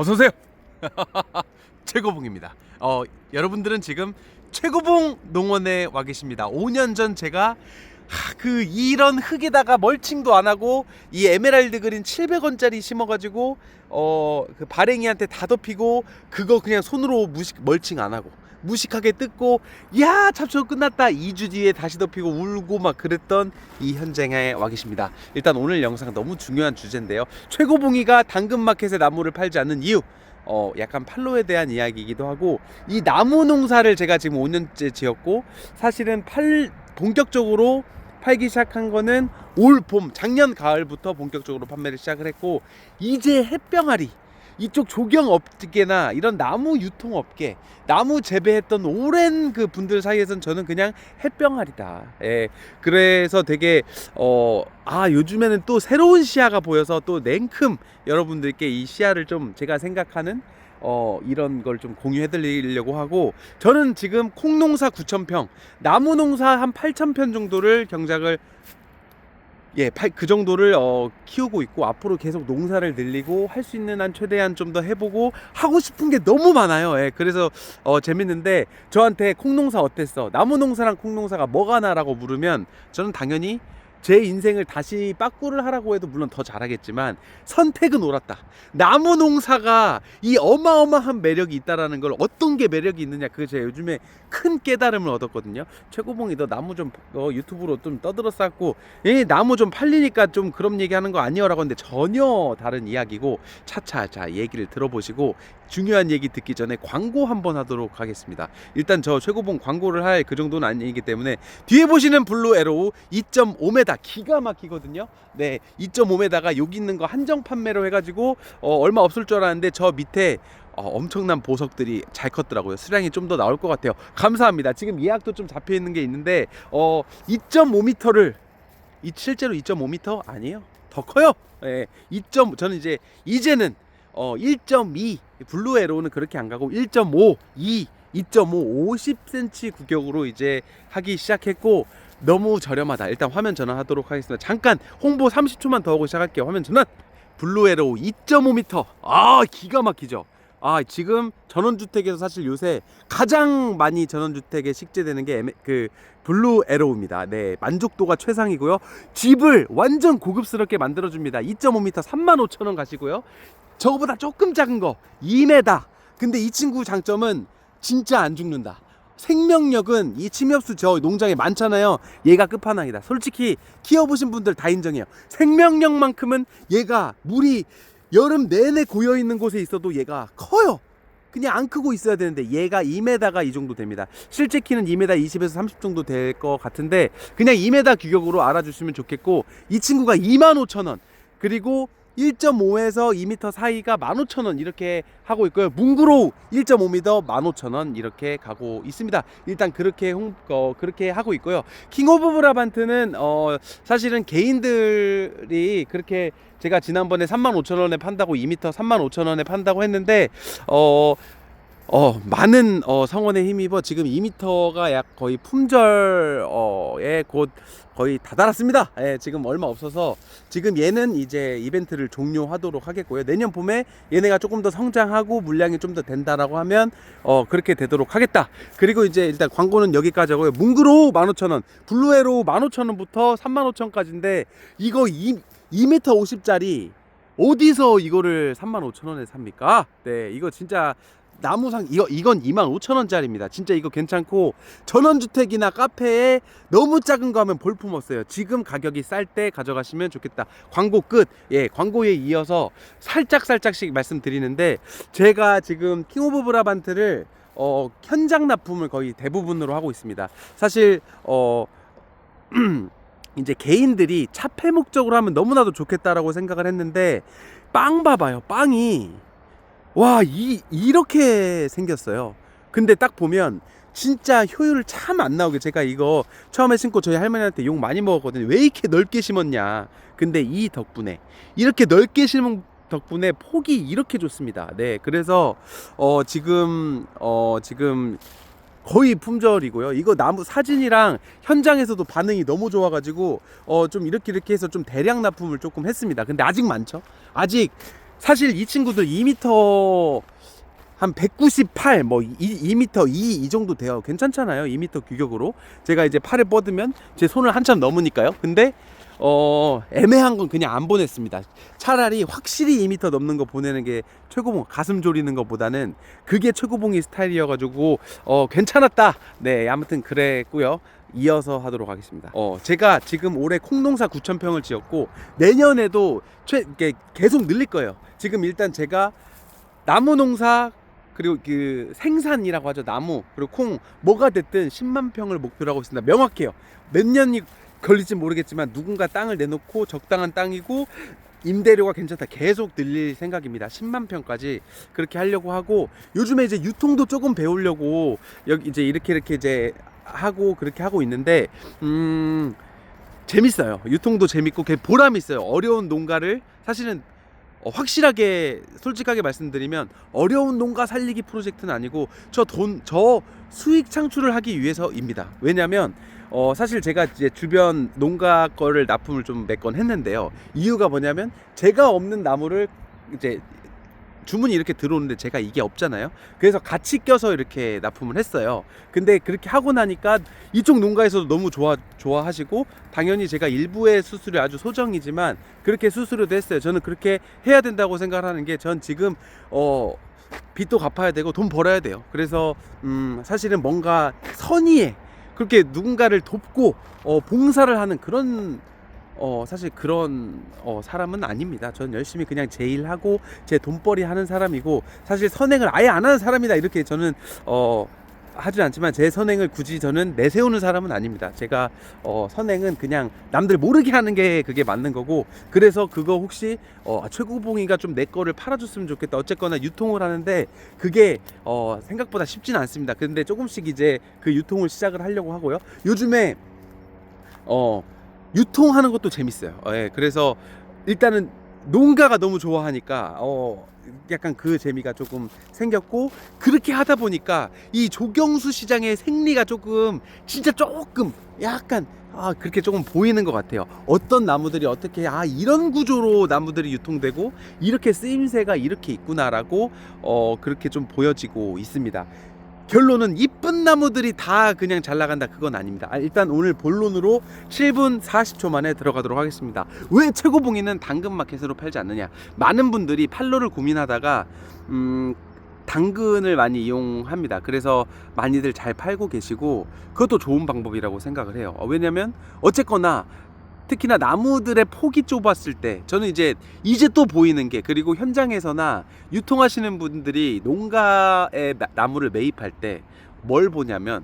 어서 오세요. 최고봉입니다. 어, 여러분들은 지금 최고봉 농원에 와 계십니다. 5년 전 제가 하, 그 이런 흙에다가 멀칭도 안 하고 이 에메랄드 그린 700원짜리 심어가지고 어 그 발행이한테 다 덮이고 그거 그냥 손으로 무식 멀칭 안 하고 무식하게 뜯고 야 잡초 끝났다 2주 뒤에 다시 덮이고 울고 막 그랬던 이 현장에 와 계십니다. 일단 오늘 영상 너무 중요한 주제인데요. 최고봉이가 당근마켓에 나무를 팔지 않는 이유 어 약간 팔로에 대한 이야기이기도 하고 이 나무 농사를 제가 지금 5년째 지었고 사실은 팔 본격적으로 팔기 시작한 거는 올 봄 작년 가을부터 본격적으로 판매를 시작을 했고 이제 햇병아리 이쪽 조경 업계나 이런 나무 유통 업계 나무 재배했던 오랜 그 분들 사이에선 저는 그냥 햇병아리다. 예. 그래서 되게 어 아 요즘에는 또 새로운 시야가 보여서 또 냉큼 여러분들께 이 시야를 좀 제가 생각하는 어 이런 걸 좀 공유해 드리려고 하고 저는 지금 콩농사 9,000평, 나무 농사 한 8,000편 정도를 경작을 예, 팔- 그 정도를 어, 키우고 있고 앞으로 계속 농사를 늘리고 할 수 있는 한 최대한 좀 더 해보고 하고 싶은 게 너무 많아요. 예, 그래서 어, 재밌는데 저한테 콩 농사 어땠어? 나무 농사랑 콩 농사가 뭐가 나라고 물으면 저는 당연히 제 인생을 다시 빠꾸를 하라고 해도 물론 더 잘하겠지만 선택은 옳았다. 나무 농사가 이 어마어마한 매력이 있다라는 걸 어떤 게 매력이 있느냐 그게 제가 요즘에 큰 깨달음을 얻었거든요. 최고봉이 너 나무 좀 어, 유튜브로 좀 떠들어 쌓고 예, 나무 좀 팔리니까 좀 그런 얘기하는 거 아니요라고 했는데 전혀 다른 이야기고 차차 자 얘기를 들어보시고 중요한 얘기 듣기 전에 광고 한번 하도록 하겠습니다. 일단 저 최고봉 광고를 할 그 정도는 아니기 때문에 뒤에 보시는 블루 에로우 2.5m 기가 막히거든요. 네, 2.5m가 여기 있는 거 한정 판매로 해가지고 어, 얼마 없을 줄 알았는데 저 밑에 어, 엄청난 보석들이 잘 컸더라고요. 수량이 좀 더 나올 것 같아요. 감사합니다. 지금 예약도 좀 잡혀 있는 게 있는데 어, 2.5m를 이 실제로 2.5m 아니에요. 더 커요. 예, 2. 저는 이제 이제는 어 1.2 블루 에로는 그렇게 안 가고 1.5, 2, 2.5, 50cm 구격으로 이제 하기 시작했고 너무 저렴하다. 일단 화면 전환하도록 하겠습니다. 잠깐 홍보 30초만 더 하고 시작할게요. 화면 전환. 블루 에로우 2.5m. 아 기가 막히죠. 아 지금 전원주택에서 사실 요새 가장 많이 전원주택에 식재되는 게 그 블루 에로우입니다. 네 만족도가 최상이고요. 집을 완전 고급스럽게 만들어줍니다. 2.5m 35,000원 가시고요. 저거보다 조금 작은 거 2m. 근데 이 친구 장점은 진짜 안 죽는다. 생명력은 이 침엽수 저 농장에 많잖아요. 얘가 끝판왕이다. 솔직히 키워보신 분들 다 인정해요. 생명력만큼은 얘가 물이 여름 내내 고여 있는 곳에 있어도 얘가 커요. 그냥 안 크고 있어야 되는데 얘가 2m가 이 정도 됩니다. 실제 키는 2m 20에서 30 정도 될 것 같은데 그냥 2m 규격으로 알아주시면 좋겠고 이 친구가 25,000원 그리고 1.5에서 2m 사이가 15,000원 이렇게 하고 있고요. 뭉그로우 1.5m 15,000원 이렇게 가고 있습니다. 일단 그렇게 홍, 어, 그렇게 하고 있고요. 킹 오브 브라반트는 어, 사실은 개인들이 그렇게 제가 지난번에 35,000원에 판다고 2m 35,000원에 판다고 했는데 어 어, 많은 어, 성원에 힘입어 지금 2m가 약 거의 품절에 곧 거의 다다랐습니다. 예, 지금 얼마 없어서 지금 얘는 이제 이벤트를 종료하도록 하겠고요. 내년 봄에 얘네가 조금 더 성장하고 물량이 좀 더 된다라고 하면 어, 그렇게 되도록 하겠다. 그리고 이제 일단 광고는 여기까지 하고요. 뭉그로우 15,000원, 블루에로 15,000원부터 35,000원까지인데 이거 2, 2m 50짜리 어디서 이거를 35,000원에 삽니까? 네, 이거 진짜 나무상 이거 이건 25,000원짜리입니다. 진짜 이거 괜찮고 전원주택이나 카페에 너무 작은 거 하면 볼품 없어요. 지금 가격이 쌀 때 가져가시면 좋겠다. 광고 끝. 예, 광고에 이어서 살짝 살짝씩 말씀드리는데 제가 지금 킹 오브 브라반트를 어, 현장 납품을 거의 대부분으로 하고 있습니다. 사실 어 이제 개인들이 차폐 목적으로 하면 너무나도 좋겠다라고 생각을 했는데 빵 봐봐요. 빵이 와, 이 이렇게 생겼어요. 근데 딱 보면 진짜 효율 참 안 나오게 제가 이거 처음에 신고 저희 할머니한테 욕 많이 먹었거든요. 왜 이렇게 넓게 심었냐. 근데 이 덕분에 이렇게 넓게 심은 덕분에 폭이 이렇게 좋습니다. 네, 그래서 어 지금 어 지금 거의 품절이고요. 이거 나무 사진이랑 현장에서도 반응이 너무 좋아가지고 어 좀 이렇게 이렇게 해서 좀 대량 납품을 조금 했습니다. 근데 아직 많죠. 아직 사실 이 친구들 2m 한 198, 뭐 2, 2m 2 이 정도 돼요. 괜찮잖아요. 2m 규격으로. 제가 이제 팔을 뻗으면 제 손을 한참 넘으니까요. 근데 어 애매한 건 그냥 안 보냈습니다. 차라리 확실히 2m 넘는 거 보내는 게 최고봉 가슴 졸이는 것보다는 그게 최고봉이 스타일이어가지고 어 괜찮았다. 네 아무튼 그랬고요. 이어서 하도록 하겠습니다. 어 제가 지금 올해 콩농사 9천 평을 지었고 내년에도 최 계속 늘릴 거예요. 지금 일단 제가 나무 농사 그리고 그 생산이라고 하죠. 나무 그리고 콩 뭐가 됐든 10만 평을 목표로 하고 있습니다. 명확해요. 몇 년이 걸릴지 모르겠지만 누군가 땅을 내놓고 적당한 땅이고 임대료가 괜찮다. 계속 늘릴 생각입니다. 10만 평까지 그렇게 하려고 하고 요즘에 이제 유통도 조금 배우려고 여기 이제 이렇게 이렇게 이제 하고 그렇게 하고 있는데 음 재밌어요 유통도 재밌고 그 보람이 있어요 어려운 농가를 사실은 어, 확실하게 솔직하게 말씀드리면 어려운 농가 살리기 프로젝트는 아니고 저 돈 저 수익 창출을 하기 위해서입니다. 왜냐하면 어, 사실 제가 이제 주변 농가 거를 납품을 좀 몇 건 했는데요. 이유가 뭐냐면 제가 없는 나무를 이제 주문이 이렇게 들어오는데 제가 이게 없잖아요. 그래서 같이 껴서 이렇게 납품을 했어요. 근데 그렇게 하고 나니까 이쪽 농가에서도 너무 좋아 좋아하시고 당연히 제가 일부의 수수료 아주 소정이지만 그렇게 수수료도 했어요. 저는 그렇게 해야 된다고 생각하는 게 전 지금 어 빚도 갚아야 되고 돈 벌어야 돼요. 그래서 음 사실은 뭔가 선의에 그렇게 누군가를 돕고 어 봉사를 하는 그런 어 사실 그런 어 사람은 아닙니다. 저는 열심히 그냥 제 일하고 제 돈벌이 하는 사람이고 사실 선행을 아예 안 하는 사람이다 이렇게 저는 어 하진 않지만 제 선행을 굳이 저는 내세우는 사람은 아닙니다. 제가 어 선행은 그냥 남들 모르게 하는 게 그게 맞는 거고 그래서 그거 혹시 어 최고봉이가 좀 내 거를 팔아줬으면 좋겠다. 어쨌거나 유통을 하는데 그게 어 생각보다 쉽지는 않습니다. 근데 조금씩 이제 그 유통을 시작을 하려고 하고요. 요즘에 어 유통하는 것도 재밌어요. 어, 예, 그래서 일단은 농가가 너무 좋아하니까 어 약간 그 재미가 조금 생겼고 그렇게 하다 보니까 이 조경수 시장의 생리가 조금 진짜 조금 약간 아 그렇게 조금 보이는 것 같아요. 어떤 나무들이 어떻게 아 이런 구조로 나무들이 유통되고 이렇게 쓰임새가 이렇게 있구나라고 어 그렇게 좀 보여지고 있습니다. 결론은 이쁜 나무들이 다 그냥 잘 나간다 그건 아닙니다. 아, 일단 오늘 본론으로 7분 40초 만에 들어가도록 하겠습니다. 왜 최고봉이는 당근마켓으로 팔지 않느냐? 많은 분들이 팔로를 고민하다가 음, 당근을 많이 이용합니다. 그래서 많이들 잘 팔고 계시고 그것도 좋은 방법이라고 생각을 해요. 어, 왜냐면 어쨌거나 특히나 나무들의 폭이 좁았을 때 저는 이제 이제 또 보이는 게 그리고 현장에서나 유통하시는 분들이 농가에 나- 나무를 매입할 때 뭘 보냐면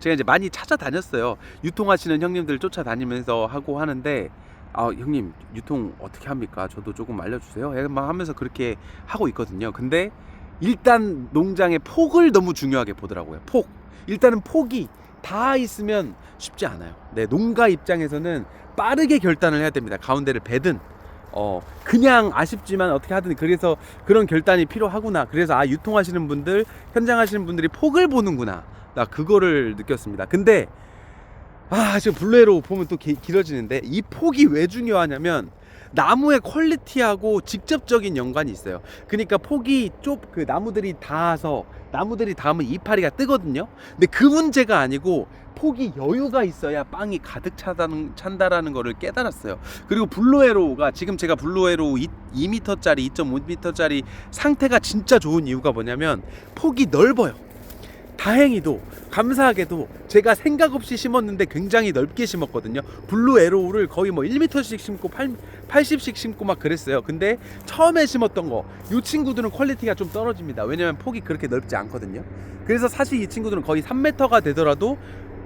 제가 이제 많이 찾아다녔어요. 유통하시는 형님들 쫓아다니면서 하고 하는데 아 형님 유통 어떻게 합니까? 저도 조금 알려주세요. 예, 막 하면서 그렇게 하고 있거든요. 근데 일단 농장의 폭을 너무 중요하게 보더라고요. 폭. 일단은 폭이 다 있으면 쉽지 않아요. 네, 농가 입장에서는 빠르게 결단을 해야 됩니다. 가운데를 베든 어 그냥 아쉽지만 어떻게 하든 그래서 그런 결단이 필요하구나. 그래서 아 유통하시는 분들, 현장 하시는 분들이 폭을 보는구나. 나 그거를 느꼈습니다. 근데 아 지금 블루에로 보면 또 기- 길어지는데 이 폭이 왜 중요하냐면 나무의 퀄리티하고 직접적인 연관이 있어요. 그러니까 폭이 좁 그 나무들이 닿아서 나무들이 닿으면 이파리가 뜨거든요. 근데 그 문제가 아니고 폭이 여유가 있어야 빵이 가득 차다는, 찬다라는 거를 깨달았어요. 그리고 블루에로가 지금 제가 블루에로 2m짜리, 2.5m짜리 상태가 진짜 좋은 이유가 뭐냐면 폭이 넓어요. 다행히도 감사하게도 제가 생각 없이 심었는데 굉장히 넓게 심었거든요. 블루 에로우를 거의 뭐 1m씩 심고 8, 80씩 심고 막 그랬어요. 근데 처음에 심었던 거, 이 친구들은 퀄리티가 좀 떨어집니다. 왜냐면 폭이 그렇게 넓지 않거든요. 그래서 사실 이 친구들은 거의 3m가 되더라도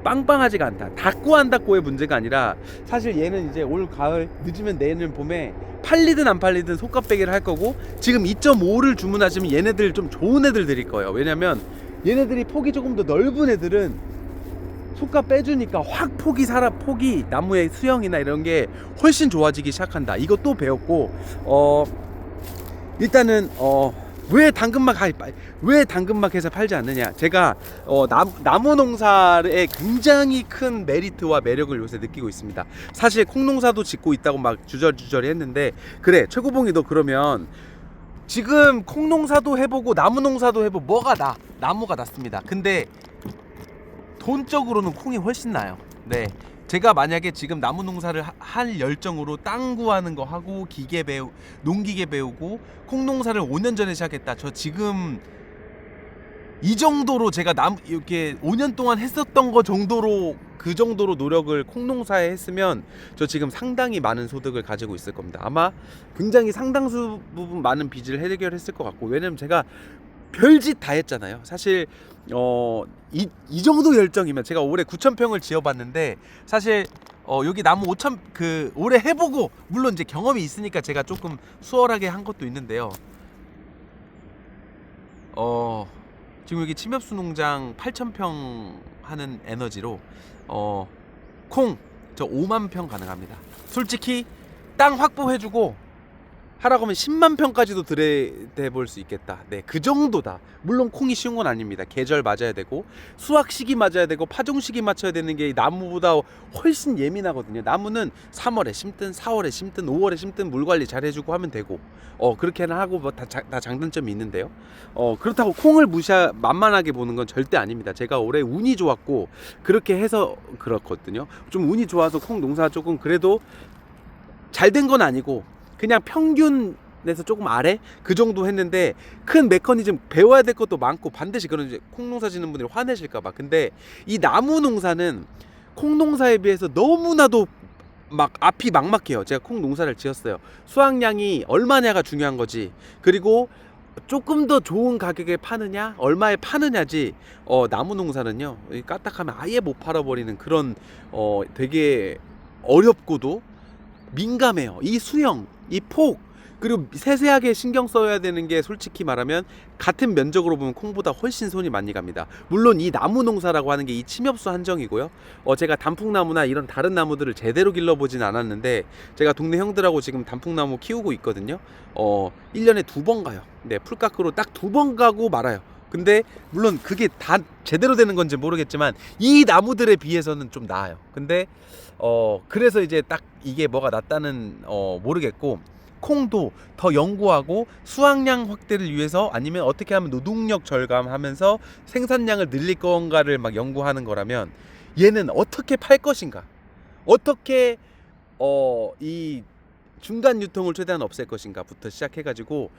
빵빵하지가 않다. 닫고 안 닫고의 문제가 아니라 사실 얘는 이제 올 가을 늦으면 내년 봄에 팔리든 안 팔리든 속값 빼기를 할 거고 지금 2.5를 주문하시면 얘네들 좀 좋은 애들 드릴 거예요. 왜냐면 얘네들이 폭이 조금 더 넓은 애들은 속값 빼주니까 확 폭이 살아 폭이 나무의 수영이나 이런 게 훨씬 좋아지기 시작한다. 또 배웠고 어 일단은 어. 왜 당근막 하- 왜 당근마켓에서 팔지 않느냐? 제가 어, 나무, 나무 농사에 굉장히 큰 메리트와 매력을 요새 느끼고 있습니다. 사실 콩농사도 짓고 있다고 막 주저주저리 했는데 그래 최고봉이 너 그러면 지금 콩농사도 해보고 나무 농사도 해보고 뭐가 나? 나무가 낫습니다. 근데 돈적으로는 콩이 훨씬 나요. 네. 제가 만약에 지금 나무 농사를 하- 할 열정으로 땅 구하는 거 하고 기계 배우 농기계 배우고 콩 농사를 5년 전에 시작했다. 저 지금 이 정도로 제가 남 이렇게 5년 동안 했었던 거 정도로 그 정도로 노력을 콩 농사에 했으면 저 지금 상당히 많은 소득을 가지고 있을 겁니다. 아마 굉장히 상당수 부분 많은 빚을 해결했을 것 같고 왜냐면 제가 별짓 다 했잖아요. 사실 어, 이, 이 정도 열정이면 제가 올해 9천 평을 지어봤는데 사실 어, 여기 나무 5천 그 올해 해보고 물론 이제 경험이 있으니까 제가 조금 수월하게 한 것도 있는데요. 어, 지금 여기 침엽수 농장 8천 평 하는 에너지로 어, 콩 저 5만 평 가능합니다. 솔직히 땅 확보해주고 하라고 하면 10만 평까지도 들여대 볼 수 있겠다. 네, 그 정도다. 물론 콩이 쉬운 건 아닙니다. 계절 맞아야 되고 수확 시기 맞아야 되고 파종 시기 맞춰야 되는 게 나무보다 훨씬 예민하거든요. 나무는 3월에 심든 4월에 심든 5월에 심든 물 관리 잘 해주고 하면 되고 어 그렇게는 하고 뭐다 다 장단점이 있는데요. 어 그렇다고 콩을 무시하 만만하게 보는 건 절대 아닙니다. 제가 올해 운이 좋았고 그렇게 해서 그렇거든요. 좀 운이 좋아서 콩 농사 조금 그래도 잘 된 건 아니고 그냥 평균에서 조금 아래 그 정도 했는데 큰 메커니즘 배워야 될 것도 많고 반드시 그런 이제 콩 농사 짓는 분들이 화내실까 봐 근데 이 나무 농사는 콩 농사에 비해서 너무나도 막 앞이 막막해요. 제가 콩 농사를 지었어요. 수확량이 얼마냐가 중요한 거지. 그리고 조금 더 좋은 가격에 파느냐, 얼마에 파느냐지. 어, 나무 농사는요, 이 까딱하면 아예 못 팔아버리는 그런 어, 되게 어렵고도 민감해요. 이 수형, 이 폭, 그리고 세세하게 신경 써야 되는 게 솔직히 말하면 같은 면적으로 보면 콩보다 훨씬 손이 많이 갑니다. 물론 이 나무 농사라고 하는 게 이 침엽수 한정이고요. 어, 제가 단풍나무나 이런 다른 나무들을 제대로 길러보진 않았는데 제가 동네 형들하고 지금 단풍나무 키우고 있거든요. 어, 1년에 두 번 가요. 네, 풀깎으로 딱 두 번 가고 말아요. 근데 물론 그게 다 제대로 되는 건지 모르겠지만 이 나무들에 비해서는 좀 나아요. 근데 어 그래서 이제 딱 이게 뭐가 낫다는 어 모르겠고 콩도 더 연구하고 수확량 확대를 위해서 아니면 어떻게 하면 노동력 절감하면서 생산량을 늘릴 건가를 막 연구하는 거라면 얘는 어떻게 팔 것인가 어떻게 어 이 중간 유통을 최대한 없앨 것인가부터 시작해 가지고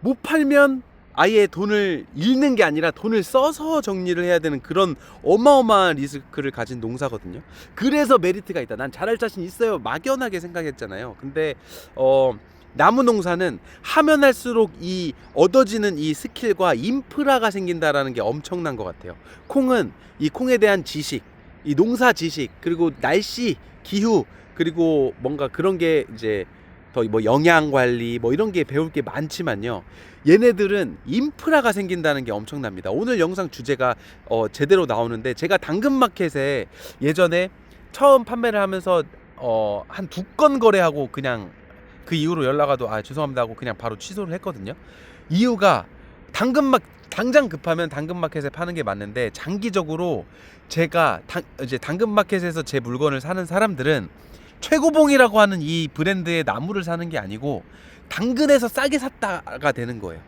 못 팔면 아예 돈을 잃는 게 아니라 돈을 써서 정리를 해야 되는 그런 어마어마한 리스크를 가진 농사거든요. 그래서 메리트가 있다. 난 잘할 자신 있어요. 막연하게 생각했잖아요. 근데 어 나무 농사는 하면 할수록 이 얻어지는 이 스킬과 인프라가 생긴다라는 게 엄청난 것 같아요. 콩은 이 콩에 대한 지식, 이 농사 지식, 그리고 날씨, 기후, 그리고 뭔가 그런 게 이제 더 뭐 영양 관리 뭐 이런 게 배울 게 많지만요. 얘네들은 인프라가 생긴다는 게 엄청납니다. 오늘 영상 주제가 어 제대로 나오는데 제가 당근마켓에 예전에 처음 판매를 하면서 어 한 두 건 거래하고 그냥 그 이후로 연락 와도 아 죄송합니다 하고 그냥 바로 취소를 했거든요. 이유가 당근막 당장 급하면 당근마켓에 파는 게 맞는데 장기적으로 제가 당, 이제 당근마켓에서 제 물건을 사는 사람들은 최고봉이라고 하는 이 브랜드의 나무를 사는 게 아니고 당근에서 싸게 샀다가 되는 거예요.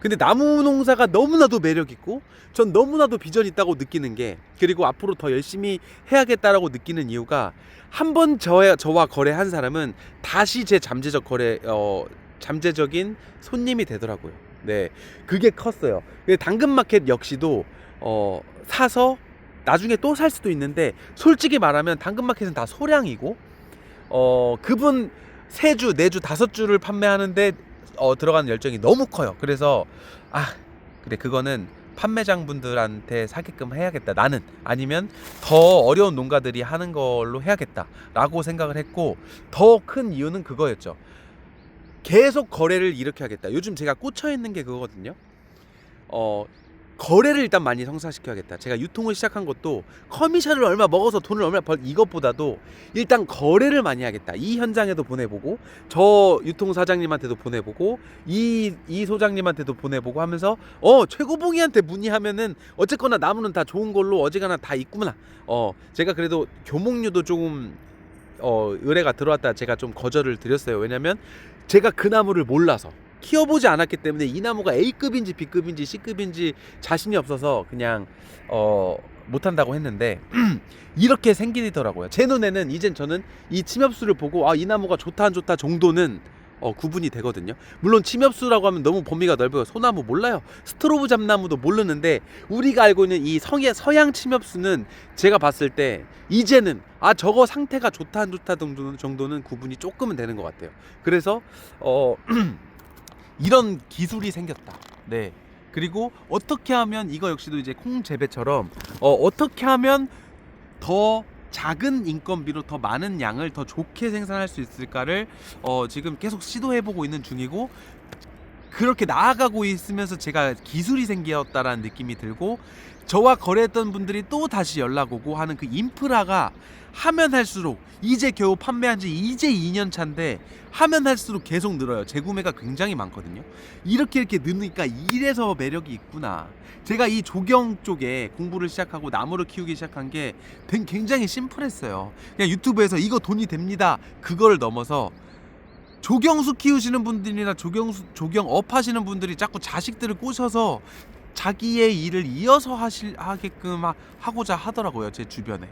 근데 나무 농사가 너무나도 매력 있고 전 너무나도 비전 있다고 느끼는 게 그리고 앞으로 더 열심히 해야겠다라고 느끼는 이유가 한 번 저와, 거래한 사람은 다시 제 잠재적 거래 어 잠재적인 손님이 되더라고요. 네. 그게 컸어요. 당근마켓 역시도 어 사서 나중에 또 살 수도 있는데 솔직히 말하면 당근마켓은 다 소량이고 어 그분 세 주, 네 주, 다섯 주를 판매하는데 어 들어가는 열정이 너무 커요. 그래서 아 그래 그거는 판매장 분들한테 사게끔 해야겠다. 나는 아니면 더 어려운 농가들이 하는 걸로 해야겠다라고 생각을 했고 더 큰 이유는 그거였죠. 계속 거래를 이렇게 하겠다. 요즘 제가 꽂혀 있는 게 그거거든요. 어 거래를 일단 많이 성사시켜야겠다. 제가 유통을 시작한 것도 커미션을 얼마 먹어서 돈을 얼마 벌 이것보다도 일단 거래를 많이 하겠다. 이 현장에도 보내보고 저 유통 사장님한테도 보내보고 이 이 소장님한테도 보내보고 하면서 어 최고봉이한테 문의하면은 어쨌거나 나무는 다 좋은 걸로 어지간한 다 있구나. 어 제가 그래도 교목류도 조금 어 의뢰가 들어왔다 제가 좀 거절을 드렸어요. 왜냐면 제가 그 나무를 몰라서 키워보지 않았기 때문에 이 나무가 A급인지 B급인지 C급인지 자신이 없어서 그냥 어 못한다고 했는데 이렇게 생기더라고요. 제 눈에는 이젠 저는 이 침엽수를 보고 아 이 나무가 좋다 안 좋다 정도는 어, 구분이 되거든요. 물론 침엽수라고 하면 너무 범위가 넓어요. 소나무 몰라요. 스트로브 잡나무도 모르는데 우리가 알고 있는 이 성의 서양 침엽수는 제가 봤을 때 이제는 아 저거 상태가 좋다 안 좋다 정도는, 정도는 구분이 조금은 되는 것 같아요. 그래서 어 이런 기술이 생겼다. 네. 그리고 어떻게 하면 이거 역시도 이제 콩 재배처럼 어 어떻게 하면 더 작은 인건비로 더 많은 양을 더 좋게 생산할 수 있을까를 어 지금 계속 시도해 보고 있는 중이고 그렇게 나아가고 있으면서 제가 기술이 생겼다라는 느낌이 들고 저와 거래했던 분들이 또 다시 연락 오고 하는 그 인프라가 하면 할수록 이제 겨우 판매한 지 이제 2년 차인데 하면 할수록 계속 늘어요. 재구매가 굉장히 많거든요. 이렇게 이렇게 느니까 이래서 매력이 있구나. 제가 이 조경 쪽에 공부를 시작하고 나무를 키우기 시작한 게 된- 굉장히 심플했어요. 그냥 유튜브에서 이거 돈이 됩니다. 그걸 넘어서 조경수 키우시는 분들이나 조경수 조경업 하시는 분들이 자꾸 자식들을 꼬셔서 자기의 일을 이어서 하실 하게끔 하, 하고자 하더라고요 제 주변에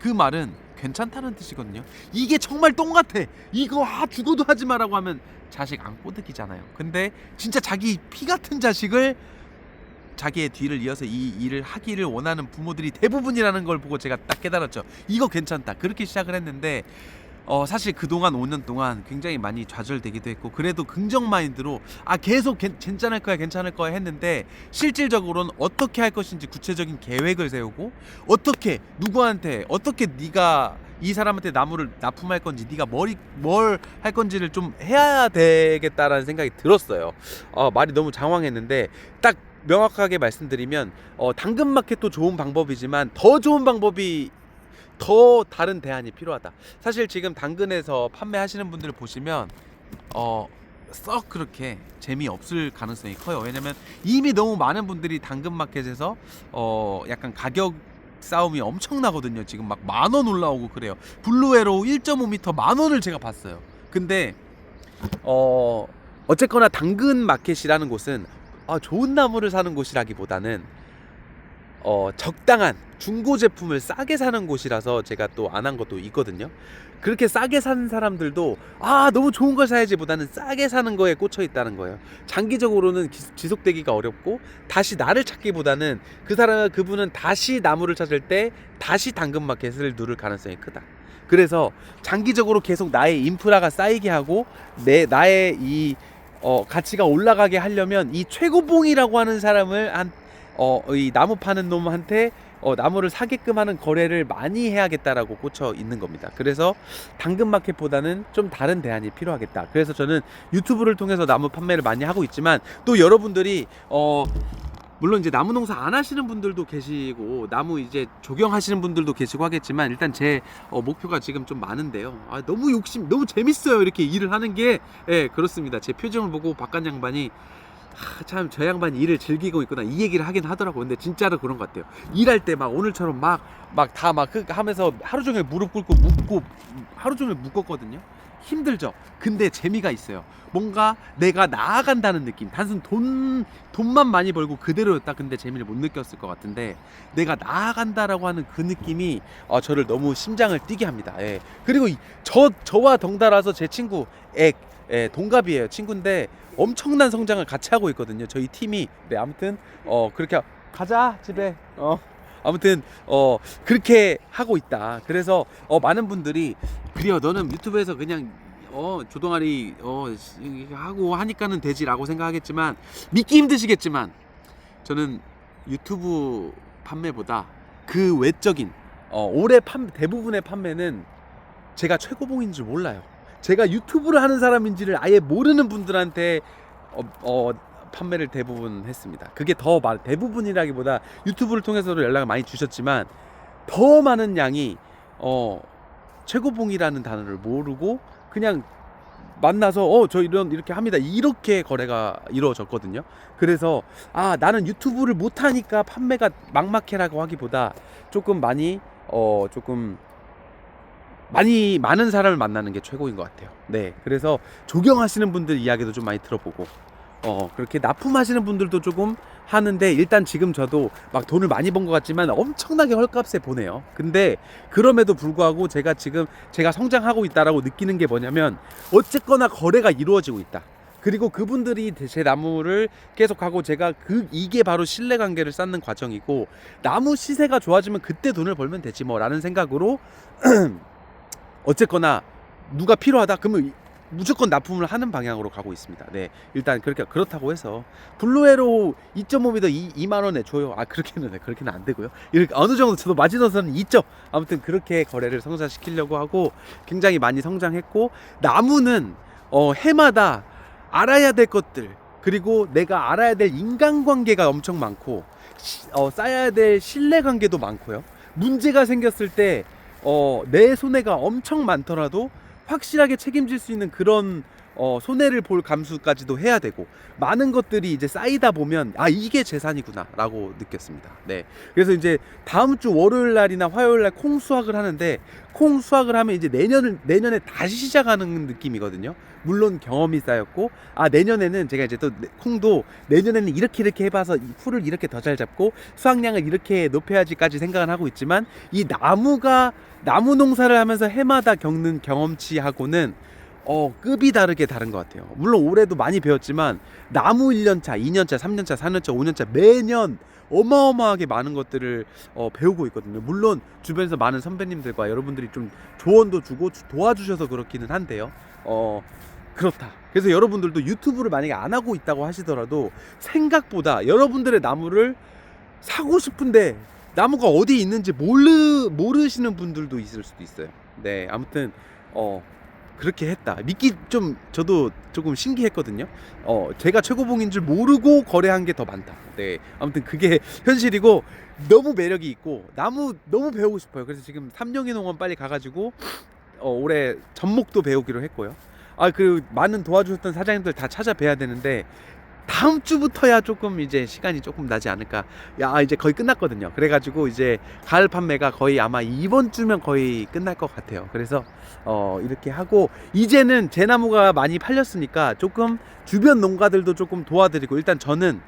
그 말은 괜찮다는 뜻이거든요. 이게 정말 똥 같아. 이거 아 죽어도 하지 마라고 하면 자식 안 꼬드기잖아요. 근데 진짜 자기 피 같은 자식을 자기의 뒤를 이어서 이 일을 하기를 원하는 부모들이 대부분이라는 걸 보고 제가 딱 깨달았죠. 이거 괜찮다. 그렇게 시작을 했는데 어 사실 그동안 5년 동안 굉장히 많이 좌절되기도 했고 그래도 긍정 마인드로 아 계속 괜- 괜찮을 거야 괜찮을 거야 했는데 실질적으로는 어떻게 할 것인지 구체적인 계획을 세우고 어떻게 누구한테 어떻게 네가 이 사람한테 나무를 납품할 건지 네가 머리 뭘 할 건지를 좀 해야 되겠다라는 생각이 들었어요. 어, 말이 너무 장황했는데 딱 명확하게 말씀드리면 어, 당근마켓도 좋은 방법이지만 더 좋은 방법이 더 다른 대안이 필요하다. 사실 지금 당근에서 판매하시는 분들을 보시면 어, 썩 그렇게 재미없을 가능성이 커요. 왜냐면 이미 너무 많은 분들이 당근마켓에서 어, 약간 가격 싸움이 엄청나거든요. 지금 막 만 원 올라오고 그래요. 블루에로 1.5m 만 원을 제가 봤어요. 근데 어 어쨌거나 당근 마켓이라는 곳은 아, 좋은 나무를 사는 곳이라기보다는 어 적당한 중고 제품을 싸게 사는 곳이라서 제가 또 안 한 것도 있거든요. 그렇게 싸게 사는 사람들도 아 너무 좋은 걸 사야지 보다는 싸게 사는 거에 꽂혀 있다는 거예요. 장기적으로는 기- 지속되기가 어렵고 다시 나를 찾기보다는 그 사람 그분은 다시 나무를 찾을 때 다시 당근마켓을 누를 가능성이 크다. 그래서 장기적으로 계속 나의 인프라가 쌓이게 하고 내 나의 이 어, 가치가 올라가게 하려면 이 최고봉이라고 하는 사람을 한 어, 이 나무 파는 놈한테 어, 나무를 사게끔 하는 거래를 많이 해야겠다라고 꽂혀 있는 겁니다. 그래서 당근 마켓보다는 좀 다른 대안이 필요하겠다. 그래서 저는 유튜브를 통해서 나무 판매를 많이 하고 있지만 또 여러분들이 어, 물론 이제 나무 농사 안 하시는 분들도 계시고 나무 이제 조경하시는 분들도 계시고 하겠지만 일단 제 어, 목표가 지금 좀 많은데요. 아, 너무 욕심, 너무 재밌어요. 이렇게 일을 하는 게 예, 그렇습니다. 제 표정을 보고 박관 양반이 참저 양반이 일을 즐기고 있구나 이 얘기를 하긴 하더라고. 근데 진짜로 그런 것 같아요. 일할 때 막 오늘처럼 막 막 다막 하면서 하루 종일 무릎 꿇고 묻고 하루 종일 묶었거든요. 힘들죠. 근데 재미가 있어요. 뭔가 내가 나아간다는 느낌. 단순 돈 돈만 많이 벌고 그대로였다. 근데 재미를 못 느꼈을 것 같은데 내가 나아간다라고 하는 그 느낌이 어, 저를 너무 심장을 뛰게 합니다. 예. 그리고 이- 저 저와 덩달아서 제 친구 액 예, 동갑이에요. 친구인데 엄청난 성장을 같이 하고 있거든요. 저희 팀이. 네, 아무튼 어 그렇게 하- 가자 집에. 어. 아무튼 어 그렇게 하고 있다. 그래서 어 많은 분들이 그래요. 너는 유튜브에서 그냥 어 조동아리 어 시- 하고 하니까는 되지라고 생각하겠지만 믿기 힘드시겠지만 저는 유튜브 판매보다 그 외적인 어 올해 판 대부분의 판매는 제가 최고봉인 줄 몰라요. 제가 유튜브를 하는 사람인지를 아예 모르는 분들한테 어, 어, 판매를 대부분 했습니다. 그게 더 많, 대부분이라기보다 유튜브를 통해서도 연락을 많이 주셨지만 더 많은 양이 어, 최고봉이라는 단어를 모르고 그냥 만나서 어 저 이런 이렇게 합니다 이렇게 거래가 이루어졌거든요. 그래서 아 나는 유튜브를 못 하니까 판매가 막막해라고 하기보다 조금 많이 어 조금 많이 많은 사람을 만나는 게 최고인 것 같아요. 네, 그래서 조경하시는 분들 이야기도 좀 많이 들어보고, 어 그렇게 납품하시는 분들도 조금 하는데 일단 지금 저도 막 돈을 많이 번 것 같지만 엄청나게 헐값에 보내요. 근데 그럼에도 불구하고 제가 지금 제가 성장하고 있다라고 느끼는 게 뭐냐면 어쨌거나 거래가 이루어지고 있다. 그리고 그분들이 제 나무를 계속하고 제가 그 이게 바로 신뢰 관계를 쌓는 과정이고 나무 시세가 좋아지면 그때 돈을 벌면 되지 뭐라는 생각으로 어쨌거나 누가 필요하다 그러면 무조건 납품을 하는 방향으로 가고 있습니다. 네, 일단 그렇게 그렇다고 해서 블루에로 2.5m 2, 2만 원에 줘요. 아 그렇게는 네, 그렇게는 안 되고요. 이렇게 어느 정도 저도 마지노선은 있죠. 아무튼 그렇게 거래를 성사시키려고 하고 굉장히 많이 성장했고 나무는 어, 해마다 알아야 될 것들 그리고 내가 알아야 될 인간관계가 엄청 많고 시- 어, 쌓아야 될 신뢰관계도 많고요. 문제가 생겼을 때 어, 내 손해가 엄청 많더라도 확실하게 책임질 수 있는 그런 어, 손해를 볼 감수까지도 해야 되고 많은 것들이 이제 쌓이다 보면 아 이게 재산이구나라고 느꼈습니다. 네, 그래서 이제 다음 주 월요일 날이나 화요일 날 콩 수확을 하는데 콩 수확을 하면 이제 내년을 내년에 다시 시작하는 느낌이거든요. 물론 경험이 쌓였고 아 내년에는 제가 이제 또 내- 콩도 내년에는 이렇게 이렇게 해봐서 이 풀을 이렇게 더 잘 잡고 수확량을 이렇게 높여야지까지 생각을 하고 있지만 이 나무가 나무 농사를 하면서 해마다 겪는 경험치하고는 어 급이 다르게 다른 것 같아요. 물론 올해도 많이 배웠지만 나무 1년차, 2년차, 3년차, 4년차, 5년차 매년 어마어마하게 많은 것들을 어, 배우고 있거든요. 물론 주변에서 많은 선배님들과 여러분들이 좀 조언도 주고 주- 도와주셔서 그렇기는 한데요. 어 그렇다. 그래서 여러분들도 유튜브를 만약에 안 하고 있다고 하시더라도 생각보다 여러분들의 나무를 사고 싶은데 나무가 어디 있는지 모르 모르시는 분들도 있을 수도 있어요. 네, 아무튼 어 그렇게 했다. 믿기 좀 저도 조금 신기했거든요. 어 제가 최고봉인 줄 모르고 거래한 게 더 많다. 네, 아무튼 그게 현실이고 너무 매력이 있고 나무 너무 배우고 싶어요. 그래서 지금 삼룡이 농원 빨리 가가지고 어 올해 전목도 배우기로 했고요. 아그 많은 도와주셨던 사장님들 다 찾아뵈야 되는데 다음 주부터야 조금 이제 시간이 조금 나지 않을까. 야 이제 거의 끝났거든요. 그래가지고 이제 가을 판매가 거의 아마 이번 주면 거의 끝날 것 같아요. 그래서 어 이렇게 하고 이제는 제 나무가 많이 팔렸으니까 조금 주변 농가들도 조금 도와드리고 일단 저는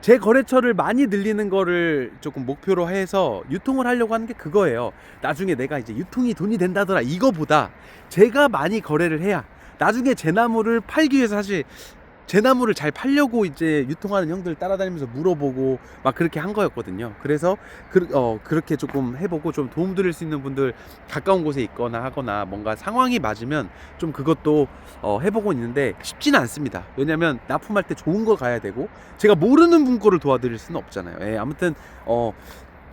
제 거래처를 많이 늘리는 거를 조금 목표로 해서 유통을 하려고 하는 게 그거예요. 나중에 내가 이제 유통이 돈이 된다더라 이거보다 제가 많이 거래를 해야 나중에 제 나무를 팔기 위해서 사실 제 나무를 잘 팔려고 이제 유통하는 형들 따라다니면서 물어보고 막 그렇게 한 거였거든요. 그래서 그, 어, 그렇게 조금 해보고 좀 도움 드릴 수 있는 분들 가까운 곳에 있거나 하거나 뭔가 상황이 맞으면 좀 그것도 어, 해보고 있는데 쉽지는 않습니다. 왜냐면 납품할 때 좋은 거 가야 되고 제가 모르는 분 거를 도와드릴 수는 없잖아요. 예, 아무튼 어,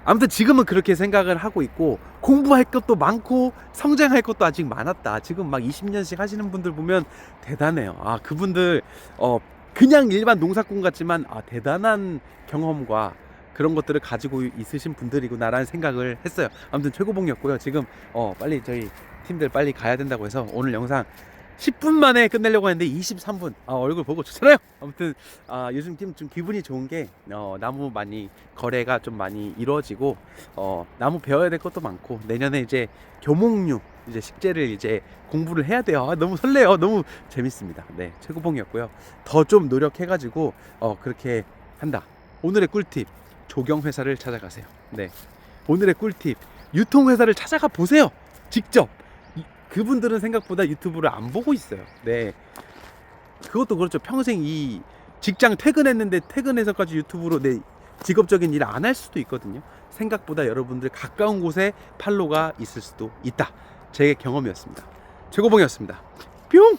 아무튼 지금은 그렇게 생각을 하고 있고 공부할 것도 많고 성장할 것도 아직 많았다. 지금 막 20년씩 하시는 분들 보면 대단해요. 아 그분들 어 그냥 일반 농사꾼 같지만 아 대단한 경험과 그런 것들을 가지고 있으신 분들이구나라는 생각을 했어요. 아무튼 최고봉이었고요. 지금 어 빨리 저희 팀들 빨리 가야 된다고 해서 오늘 영상 10분 만에 끝내려고 했는데 23분 아, 얼굴 보고 좋잖아요. 아무튼 아, 요즘 좀, 좀 기분이 좋은 게 어, 나무 많이 거래가 좀 많이 이루어지고 어, 나무 배워야 될 것도 많고 내년에 이제 교목류 이제 식재를 이제 공부를 해야 돼요. 아, 너무 설레요. 너무 재밌습니다. 네 최고봉이었고요. 더 좀 노력해가지고 어, 그렇게 한다. 오늘의 꿀팁 조경 회사를 찾아가세요. 네 오늘의 꿀팁 유통 회사를 찾아가 보세요. 직접. 이- 그분들은 생각보다 유튜브를 안 보고 있어요. 네. 그것도 그렇죠. 평생 이 직장 퇴근했는데 퇴근해서까지 유튜브로 내 직업적인 일을 안할 수도 있거든요. 생각보다 여러분들 가까운 곳에 팔로가 있을 수도 있다. 제 경험이었습니다. 최고봉이었습니다. 뿅!